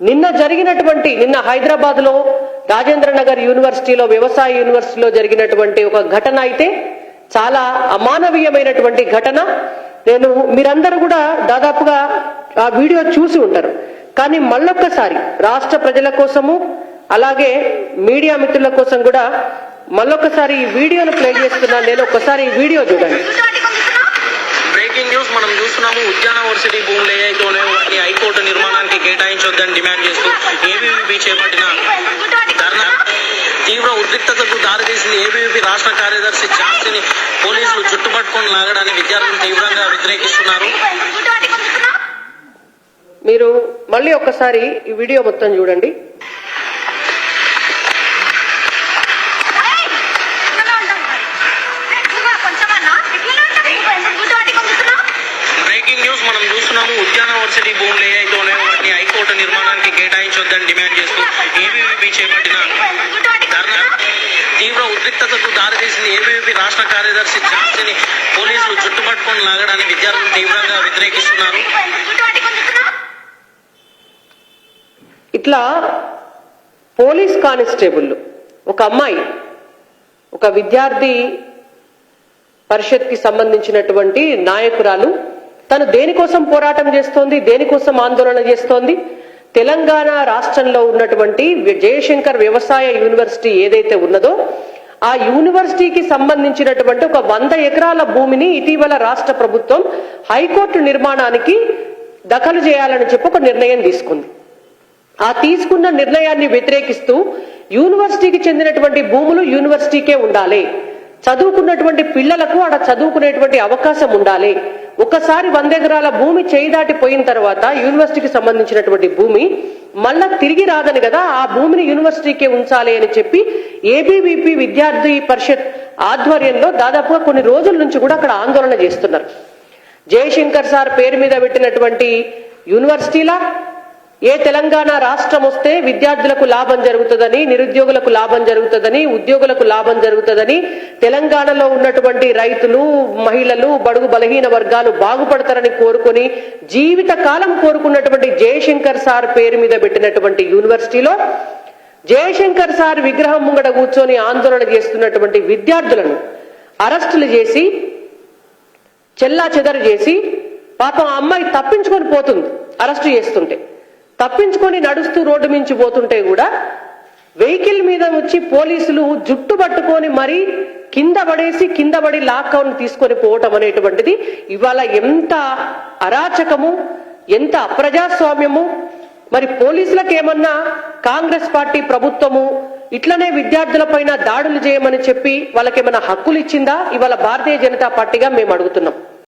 నిన్న జరిగినటువంటి నిన్న హైదరాబాద్లో రాజేంద్ర నగర్ యూనివర్సిటీలో వ్యవసాయ యూనివర్సిటీలో జరిగినటువంటి ఒక ఘటన అయితే చాలా అమానవీయమైనటువంటి ఘటన. నేను మీరందరూ కూడా దాదాపుగా ఆ వీడియో చూసి ఉంటారు. కానీ మళ్ళొక్కసారి రాష్ట్ర ప్రజల కోసము అలాగే మీడియా మిత్రుల కోసం కూడా మళ్ళొక్కసారి ఈ వీడియోను ప్లే చేస్తున్నాను నేను ఒక్కసారి ఈ వీడియో చూడండి బ్రేకింగ్ న్యూస్ మనం చూస్తున్నాము ఉద్యాన వర్సిటీ భూములు ఏవైతే ఉన్నాయో వాటిని హైకోర్టు కేటాయించొద్దని డిమాండ్ చేస్తూ ఏబీవీపీ చేపట్టిన ధర్నా తీవ్ర ఉద్రిక్తతకు దారితీసింది ఏబీవీపీ రాష్ట్ర కార్యదర్శి ఝాన్సీని పోలీసులు చుట్టుపట్టుకొని లాగడాన్ని విద్యార్థులు తీవ్రంగా వ్యతిరేకిస్తున్నారు. మీరు మళ్ళీ ఒక్కసారి ఈ వీడియో మొత్తం చూడండి. బ్రేకింగ్ న్యూస్ మనం చూస్తున్నాము. ఉద్యాన వర్సిటీ భూములు నిర్మాణానికి కేటాయించొద్దని డిమాండ్ చేస్తూ ఏబీవీపీ చేపట్టిన ధర్నా తీవ్ర ఉద్రిక్తతకు దారితీసింది ఏబీవీపీ రాష్ట్ర కార్యదర్శి ఝాన్సీని పోలీసులు చుట్టుపట్టుకొని లాగడాన్ని విద్యార్థులు తీవ్రంగా వ్యతిరేకిస్తున్నారు. ఇట్లా పోలీస్ కానిస్టేబుల్ ఒక అమ్మాయి ఒక విద్యార్థి పరిషత్కి సంబంధించినటువంటి నాయకురాలు తను దేనికోసం పోరాటం చేస్తోంది దేనికోసం ఆందోళన చేస్తోంది తెలంగాణ రాష్ట్రంలో ఉన్నటువంటి జయశంకర్ వ్యవసాయ యూనివర్సిటీ ఏదైతే ఉన్నదో ఆ యూనివర్సిటీకి సంబంధించినటువంటి ఒక వంద ఎకరాల భూమిని ఇటీవల రాష్ట్ర ప్రభుత్వం హైకోర్టు నిర్మాణానికి దఖలు చేయాలని చెప్పి ఒక నిర్ణయం తీసుకుంది. ఆ తీసుకున్న నిర్ణయాన్ని వ్యతిరేకిస్తూ యూనివర్సిటీకి చెందినటువంటి భూములు యూనివర్సిటీకే ఉండాలి. చదువుకున్నటువంటి పిల్లలకు ఆడ చదువుకునేటువంటి అవకాశం ఉండాలి. ఒకసారి వంద ఎకరాల భూమి చేయి దాటిపోయిన తర్వాత యూనివర్సిటీకి సంబంధించినటువంటి భూమి మళ్ళా తిరిగి రాదని కదా ఆ భూమిని యూనివర్సిటీకే ఉంచాలి అని చెప్పి ఏబీవీపీ విద్యార్థి పరిషత్ ఆధ్వర్యంలో దాదాపుగా కొన్ని రోజుల నుంచి కూడా అక్కడ ఆందోళన చేస్తున్నారు. జయశంకర్ సార్ పేరు మీద పెట్టినటువంటి యూనివర్సిటీలా ఏ తెలంగాణ రాష్ట్రం వస్తే విద్యార్థులకు లాభం జరుగుతుందని నిరుద్యోగులకు లాభం జరుగుతుందని ఉద్యోగులకు లాభం జరుగుతుందని తెలంగాణలో ఉన్నటువంటి రైతులు మహిళలు బడుగు బలహీన వర్గాలు బాగుపడతారని కోరుకొని జీవిత కాలం కోరుకున్నటువంటి జయశంకర్ సార్ పేరు మీద పెట్టినటువంటి యూనివర్సిటీలో జయశంకర్ సార్ విగ్రహం ముంగడ కూర్చొని ఆందోళన చేస్తున్నటువంటి విద్యార్థులను అరెస్టులు చేసి చెల్లా చెదరు చేసి పాపం ఆ అమ్మాయి తప్పించుకొని పోతుంది అరెస్టు చేస్తుంటే. తప్పించుకొని నడుస్తూ రోడ్డు మించి పోతుంటే కూడా వెహికల్ మీద వచ్చి పోలీసులు జుట్టు పట్టుకొని మరీ కింద పడేసి కింద పడి లాక్డౌన్ తీసుకొని పోవటం అనేటువంటిది ఇవాళ ఎంత అరాచకము ఎంత అప్రజాస్వామ్యము. మరి పోలీసులకు ఏమన్నా కాంగ్రెస్ పార్టీ ప్రభుత్వము ఇట్లనే విద్యార్థులపైన దాడులు చేయమని చెప్పి వాళ్ళకేమైనా హక్కులు ఇచ్చిందా ఇవాళ భారతీయ జనతా పార్టీగా మేము అడుగుతున్నాం